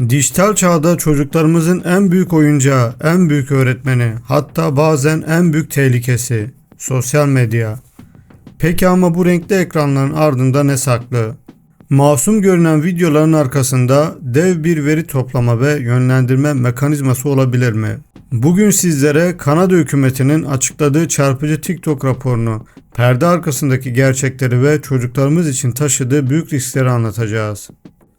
Dijital çağda çocuklarımızın en büyük oyuncağı, en büyük öğretmeni, hatta bazen en büyük tehlikesi sosyal medya. Peki ama bu renkli ekranların ardında ne saklı? Masum görünen videoların arkasında dev bir veri toplama ve yönlendirme mekanizması olabilir mi? Bugün sizlere Kanada hükümetinin açıkladığı çarpıcı TikTok raporunu, perde arkasındaki gerçekleri ve çocuklarımız için taşıdığı büyük riskleri anlatacağız.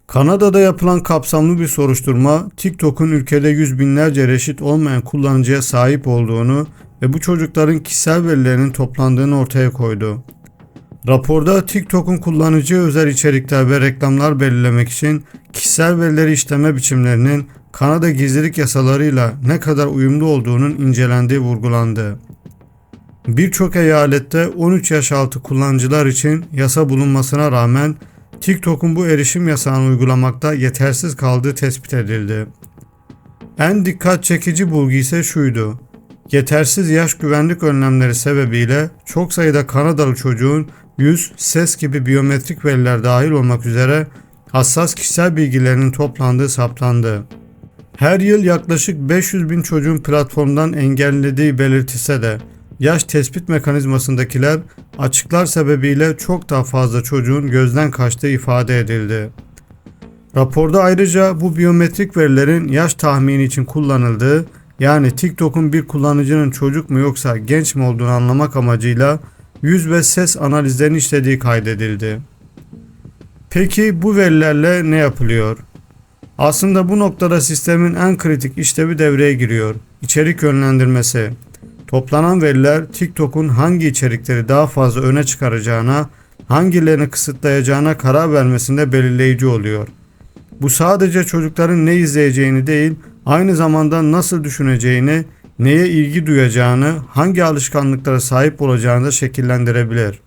Kanada'da yapılan kapsamlı bir soruşturma, TikTok'un ülkede yüz binlerce reşit olmayan kullanıcıya sahip olduğunu ve bu çocukların kişisel verilerinin toplandığını ortaya koydu. Raporda TikTok'un kullanıcıya özel içerikler ve reklamlar belirlemek için kişisel verileri işleme biçimlerinin Kanada gizlilik yasalarıyla ne kadar uyumlu olduğunun incelendiği vurgulandı. Birçok eyalette 13 yaş altı kullanıcılar için yasa bulunmasına rağmen TikTok'un bu erişim yasağını uygulamakta yetersiz kaldığı tespit edildi. En dikkat çekici bulgu ise şuydu. Yetersiz yaş güvenlik önlemleri sebebiyle çok sayıda Kanadalı çocuğun yüz, ses gibi biyometrik veriler dahil olmak üzere hassas kişisel bilgilerinin toplandığı saptandı. Her yıl yaklaşık 500 bin çocuğun platformdan engellediği belirtilse de yaş tespit mekanizmasındakiler açıklar sebebiyle çok daha fazla çocuğun gözden kaçtığı ifade edildi. Raporda ayrıca bu biyometrik verilerin yaş tahmini için kullanıldığı yani TikTok'un bir kullanıcının çocuk mu yoksa genç mi olduğunu anlamak amacıyla yüz ve ses analizlerini işlediği kaydedildi. Peki bu verilerle ne yapılıyor? Aslında bu noktada sistemin en kritik işlevi devreye giriyor. İçerik yönlendirmesi. Toplanan veriler TikTok'un hangi içerikleri daha fazla öne çıkaracağına, hangilerini kısıtlayacağına karar vermesinde belirleyici oluyor. Bu sadece çocukların ne izleyeceğini değil, aynı zamanda nasıl düşüneceğini, neye ilgi duyacağını, hangi alışkanlıklara sahip olacağını da şekillendirebilir.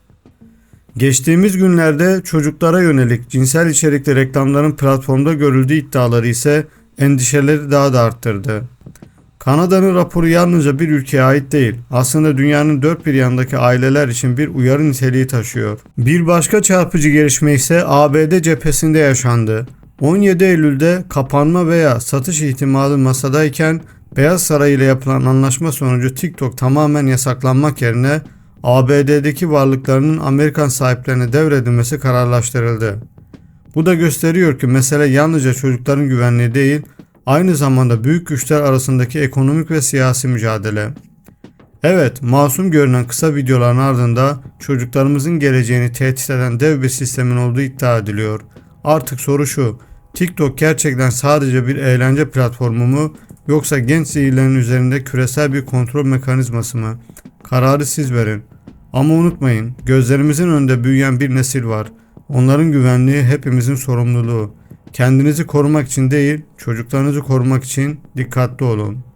Geçtiğimiz günlerde çocuklara yönelik cinsel içerikli reklamların platformda görüldüğü iddiaları ise endişeleri daha da arttırdı. Kanada'nın raporu yalnızca bir ülkeye ait değil, aslında dünyanın dört bir yanındaki aileler için bir uyarı niteliği taşıyor. Bir başka çarpıcı gelişme ise ABD cephesinde yaşandı. 17 Eylül'de kapanma veya satış ihtimali masadayken Beyaz Saray ile yapılan anlaşma sonucu TikTok tamamen yasaklanmak yerine ABD'deki varlıklarının Amerikan sahiplerine devredilmesi kararlaştırıldı. Bu da gösteriyor ki mesele yalnızca çocukların güvenliği değil, aynı zamanda büyük güçler arasındaki ekonomik ve siyasi mücadele. Evet, masum görünen kısa videoların ardında çocuklarımızın geleceğini tehdit eden dev bir sistemin olduğu iddia ediliyor. Artık soru şu, TikTok gerçekten sadece bir eğlence platformu mu yoksa genç zihirlerin üzerinde küresel bir kontrol mekanizması mı? Kararı siz verin. Ama unutmayın, gözlerimizin önünde büyüyen bir nesil var. Onların güvenliği hepimizin sorumluluğu. Kendinizi korumak için değil, çocuklarınızı korumak için dikkatli olun.